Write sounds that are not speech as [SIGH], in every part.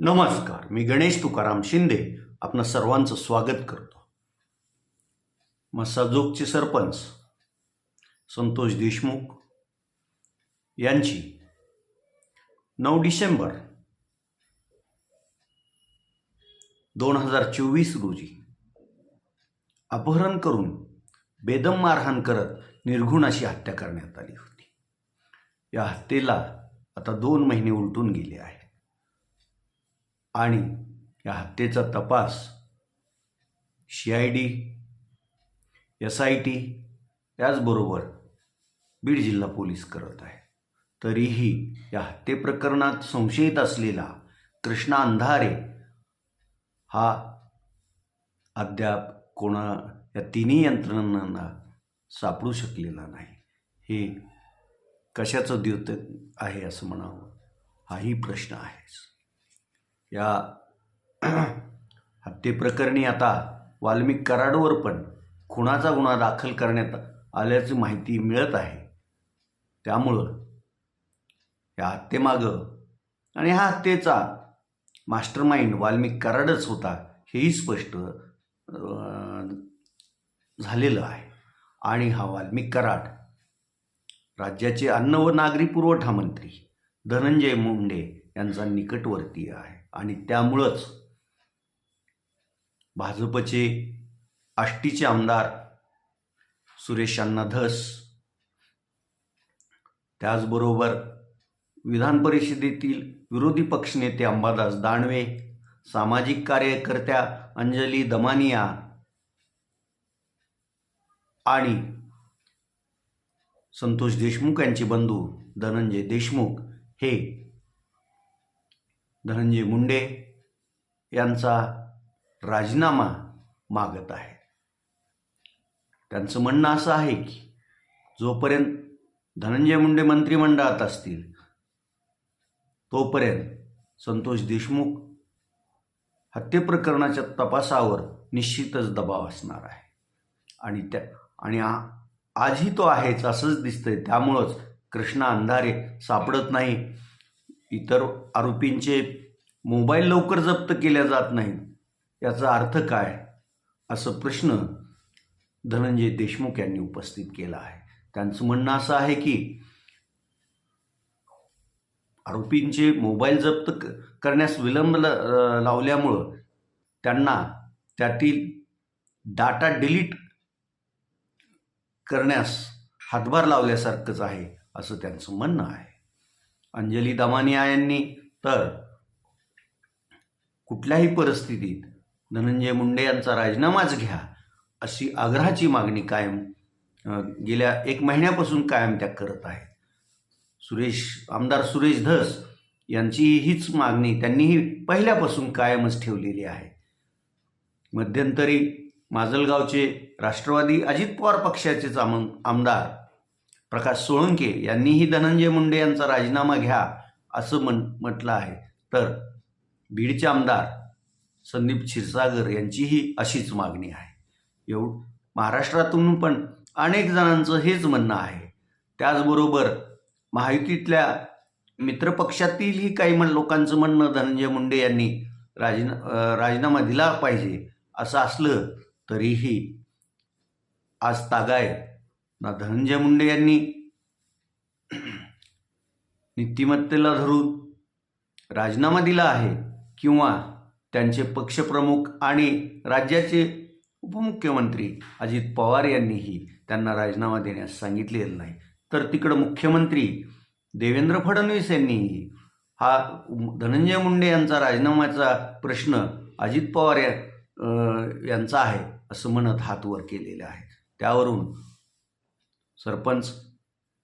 नमस्कार मी गणेश तुकाराम शिंदे आपणा सर्वांचं स्वागत करतो. मसाजोगचे सरपंच संतोष देशमुख यांची नऊ डिसेंबर दोन हजार चोवीस रोजी अपहरण करून बेदम मारहाण करत निर्घुण अशी हत्या करण्यात आली होती. या हत्येला आता दोन महिने उलटून गेले आहेत. आणि या हत्येचा तपास C I D S I T त्याचबरोबर बीड जिल्हा पोलीस करत आहे. तरीही या हत्ये प्रकरणात संशयित असलेला कृष्णा अंधारे हा अद्याप कोणा या तिन्ही यंत्रणांना सापडू शकलेला नाही. हे कशाचं द्योत आहे असं म्हणावं? हाही प्रश्न आहेच. या हत्येप्रकरणी आता वाल्मिक कराडवर पण खुनाचा गुन्हा दाखल करण्यात आल्याची माहिती मिळत आहे. त्यामुळं या हत्येमागं आणि ह्या हत्येचा मास्टर माइंड वाल्मिक कराडच होता हेही स्पष्ट झालेलं आहे. आणि हा वाल्मिक कराड राज्याचे अन्न व नागरी पुरवठा मंत्री धनंजय मुंडे यांचा निकटवर्तीय आहे. आणि त्यामुळंच भाजपचे आष्टीचे आमदार सुरेश अण्णा धस त्याचबरोबर विधान परिषदेतील विरोधी पक्षनेते अंबादास दानवे सामाजिक कार्यकर्त्या अंजली दमानिया आणि संतोष देशमुख यांचे बंधू धनंजय देशमुख हे धनंजय मुंडे यांचा राजीनामा मागत आहे. त्यांचं म्हणणं असं आहे की जोपर्यंत धनंजय मुंडे मंत्रिमंडळात असतील तोपर्यंत संतोष देशमुख हत्येप्रकरणाच्या तपासावर निश्चितच दबाव असणार आहे. आणि त्या आणि आजही तो आहेच असंच दिसतंय. त्यामुळंच कृष्णा अंधारे सापडत नाही. इतर आरोपींचे मोबाईल लवकर जप्त केल्या जात नाहीत. याचा अर्थ काय? असं प्रश्न धनंजय देशमुख यांनी उपस्थित केला आहे. त्यांचं म्हणणं असं आहे की आरोपींचे मोबाईल जप्त करण्यास विलंब ल- लावल्यामुळं त्यांना त्यातील डाटा डिलीट करण्यास हातभार लावल्यासारखंच आहे असं त्यांचं म्हणणं आहे. अंजली दमानिया यांनी. तर कुठल्याही परिस्थितीत धनंजय मुंडे यांचा राजीनामाच घ्या अशी आग्रहाची मागणी कायम गेल्या एक महिन्यापासून कायम त्या करत आहेत. सुरेश आमदार सुरेश धस यांची हीच मागणी त्यांनीही पहिल्यापासून कायमच ठेवलेली आहे. मध्यंतरी माजलगावचे राष्ट्रवादी अजित पवार पक्षाचेच आम आमदार प्रकाश सोळंके यांनीही धनंजय मुंडे यांचा राजीनामा घ्या असं म्हण म्हटलं आहे. तर बीडचे आमदार संदीप क्षीरसागर यांचीही अशीच मागणी आहे. एवढ महाराष्ट्रातून पण अनेक जणांचं हेच म्हणणं आहे. त्याचबरोबर महायुतीतल्या मित्रपक्षातीलही काही म्हण लोकांचं म्हणणं धनंजय मुंडे यांनी राजीना राजीनामा दिला पाहिजे असं असलं तरीही आज तागाय ना धनंजय मुंडे यांनी नीतिमत्तेला धरून राजीनामा दिला आहे किंवा त्यांचे पक्षप्रमुख आणि राज्याचे उपमुख्यमंत्री अजित पवार यांनीही त्यांना राजीनामा देण्यास सांगितलेलं नाही. तर तिकडं मुख्यमंत्री देवेंद्र फडणवीस यांनीही हा धनंजय मुंडे यांचा राजीनाम्याचा प्रश्न अजित पवार यांचा आहे असं म्हणत हात वर आहे. त्यावरून सरपंच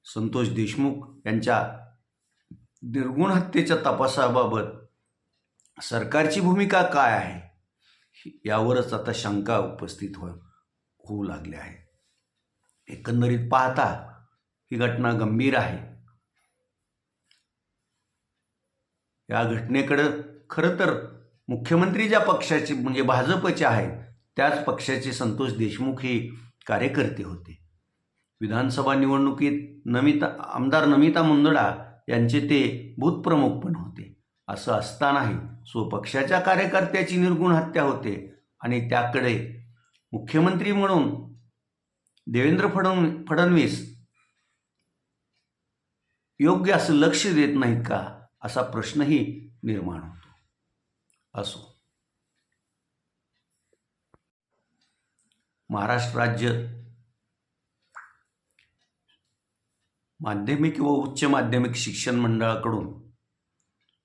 संतोष देशमुख यांच्या निर्गुण हत्येच्या तपासाबाबत सरकारची भूमिका काय आहे? यावरच आता शंका उपस्थित हो होऊ लागल्या आहे. एकंदरीत पाहता ही घटना गंभीर आहे. या घटनेकडं खरं तर मुख्यमंत्री ज्या पक्षाचे म्हणजे भाजपचे आहेत त्याच पक्षाचे संतोष देशमुख हे कार्यकर्ते होते. विधानसभा निवडणुकीत नमिता आमदार नमिता मुंदडा यांचे ते बूथप्रमुख पण होते. असं असतानाही स्वपक्षाच्या कार्यकर्त्याची निर्गुण हत्या होते आणि त्याकडे मुख्यमंत्री म्हणून देवेंद्र फडण फडणवीस योग्य असं लक्ष देत नाहीत का असा प्रश्नही निर्माण होतो. असो. महाराष्ट्र राज्य माध्यमिक व उच्च माध्यमिक शिक्षण मंडळाकडून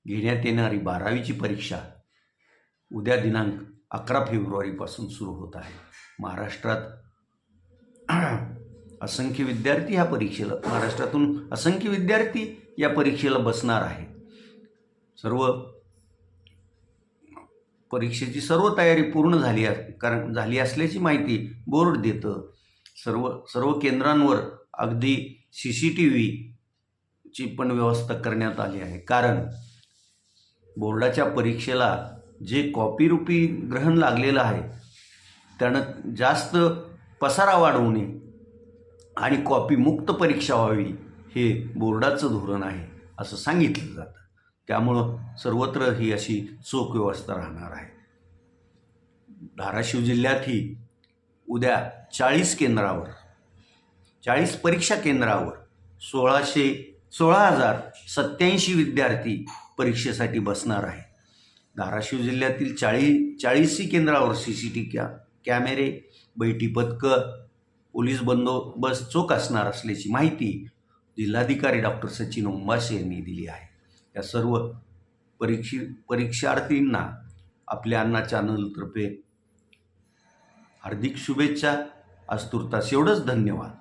घेण्यात येणारी बारावीची परीक्षा उद्या दिनांक अकरा फेब्रुवारीपासून सुरू होत आहे. महाराष्ट्रात [CLEARS THROAT] असंख्य विद्यार्थी ह्या परीक्षेला महाराष्ट्रातून असंख्य विद्यार्थी या परीक्षेला बसणार आहे. सर्व परीक्षेची सर्व तयारी पूर्ण झाली कारण झाली असल्याची माहिती बोर्ड देतं. सर्व सर्व केंद्रांवर अगदी सी सी टी व्हीची पण व्यवस्था करण्यात आली आहे. कारण बोर्डाच्या परीक्षेला जे कॉपीरूपी ग्रहण लागलेलं आहे त्यानं जास्त पसारा वाढवू नये आणि कॉपीमुक्त परीक्षा व्हावी हे बोर्डाचं धोरण आहे असं सांगितलं जातं. त्यामुळं सर्वत्र ही अशी चोख व्यवस्था राहणार आहे. धाराशिव जिल्ह्यातही उद्या चाळीस केंद्रावर चाळीस परीक्षा केंद्रावर सोळाशे सोळा हजार सत्याऐंशी विद्यार्थी परीक्षेसाठी बसणार आहे धाराशिव जिल्ह्यातील चाळी चाळीसी केंद्रावर सी सी टी कॅ कॅमेरे बैठी पथकं पोलीस बंदोबस्त चोख असणार असल्याची माहिती जिल्हाधिकारी डॉक्टर सचिन उंबासे यांनी दिली आहे. या सर्व परीक्षी परीक्षार्थींना आपल्या अण्णा चॅनलतर्फे हार्दिक शुभेच्छा. आज तुर्तास एवढंच धन्यवाद.